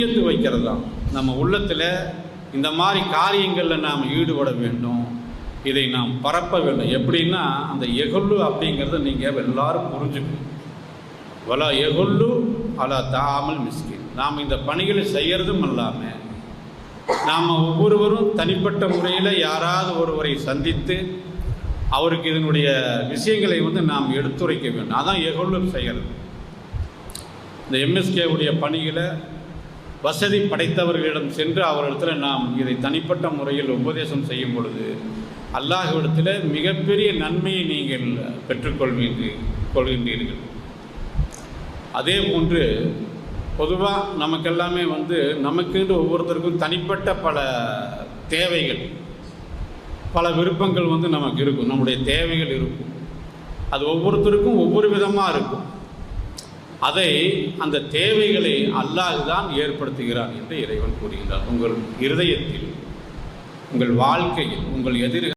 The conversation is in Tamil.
நியத்து வைக்கிறது தான் நம்ம உள்ளத்தில் இந்த மாதிரி காரியங்களில் நாம் ஈடுபட வேண்டும். இதை நாம் பரப்ப வேண்டும். எப்படின்னா அந்த எகொல்லு அப்படிங்கிறத நீங்கள் எல்லாரும் புரிஞ்சுக்கணும். வலா எகொல்லு அலா தாமல் மிஸ்கின். நாம் இந்த பணிகளை செய்கிறதும் இல்லாமல் நாம் ஒவ்வொருவரும் தனிப்பட்ட முறையில் யாராவது ஒருவரை சந்தித்து அவருக்கு இதனுடைய விஷயங்களை வந்து நாம் எடுத்துரைக்க வேண்டும். அதான் எகொல்லு செய்கிறது இந்த எம்எஸ்கேவுடைய பணிகளை வசதி படைத்தவர்களிடம் சென்று அவர்களிடத்தில் நாம் இதை தனிப்பட்ட முறையில் உபதேசம் செய்யும் பொழுது அல்லாஹ்விடத்தில் மிகப்பெரிய நன்மையை நீங்கள் பெற்றுக்கொள்வீர்கள் கொள்கின்றீர்கள். அதே போன்று பொதுவாக நமக்கெல்லாமே வந்து நமக்குன்னு ஒவ்வொருத்தருக்கும் தனிப்பட்ட பல தேவைகள் பல விருப்பங்கள் வந்து நமக்கு இருக்கும். நம்முடைய தேவைகள் இருக்கும். அது ஒவ்வொருத்தருக்கும் ஒவ்வொரு விதமாக இருக்கும். அதை அந்த தேவைகளை அல்லாஹ் தான் ஏற்படுத்துகிறான் என்று இறைவன் கூறுகிறார் உங்கள் இருதயத்தில் உங்கள் வாழ்க்கையில் உங்கள் எதிர்